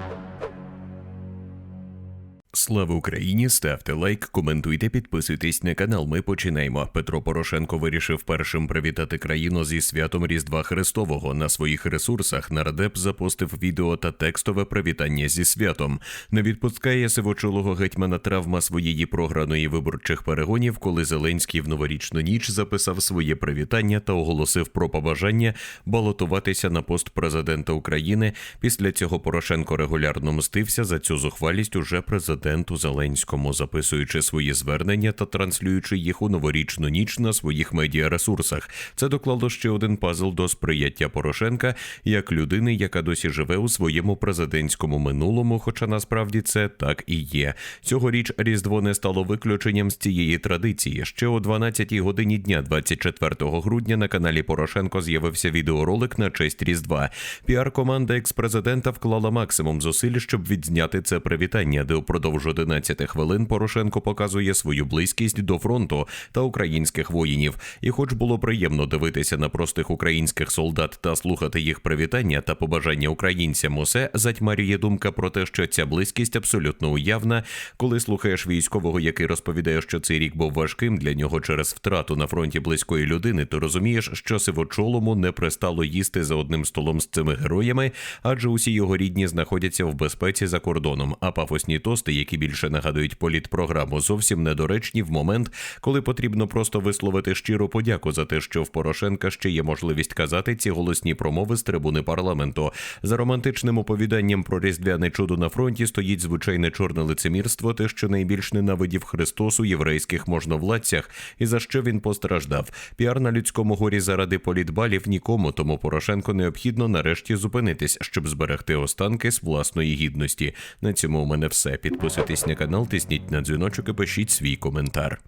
Thank you. Слава Україні! Ставте лайк, коментуйте, підписуйтесь на канал. Ми починаємо. Петро Порошенко вирішив першим привітати країну зі святом Різдва Христового. На своїх ресурсах нардеп запостив відео та текстове привітання зі святом. Не відпускає сивочолого гетьмана травма своєї програної виборчих перегонів, коли Зеленський в новорічну ніч записав своє привітання та оголосив про побажання балотуватися на пост президента України. Після цього Порошенко регулярно мстився за цю зухвалість уже президенту Зеленському, записуючи свої звернення та транслюючи їх у новорічну ніч на своїх медіаресурсах. Це доклало ще один пазл до сприяття Порошенка як людини, яка досі живе у своєму президентському минулому, хоча насправді це так і є. Цьогоріч Різдво не стало виключенням з цієї традиції. Ще о 12 годині дня, 24 грудня, на каналі Порошенко з'явився відеоролик на честь Різдва. Піар-команда екс-президента вклала максимум зусиль, щоб відзняти це привітання, де упродовж 11 хвилин Порошенко показує свою близькість до фронту та українських воїнів. І, хоч було приємно дивитися на простих українських солдат та слухати їх привітання та побажання українцям, усе затьмарює думка про те, що ця близькість абсолютно уявна. Коли слухаєш військового, який розповідає, що цей рік був важким для нього через втрату на фронті близької людини, ти розумієш, що сивочолому не пристало їсти за одним столом з цими героями, адже усі його рідні знаходяться в безпеці за кордоном. А пафосні тости, які більше нагадують політпрограму, зовсім недоречні в момент, коли потрібно просто висловити щиру подяку за те, що в Порошенка ще є можливість казати ці голосні промови з трибуни парламенту. За романтичним оповіданням про різдвяне чудо на фронті стоїть звичайне чорне лицемірство, те, що найбільш ненавидів Христос у єврейських можновладцях, і за що він постраждав. Піар на людському горі заради політбалів нікому, тому Порошенко необхідно нарешті зупинитись, щоб зберегти останки з власної гідності. На цьому у мене все. Підписуйтесь на канал, тисніть на дзвіночок і пишіть свій коментар.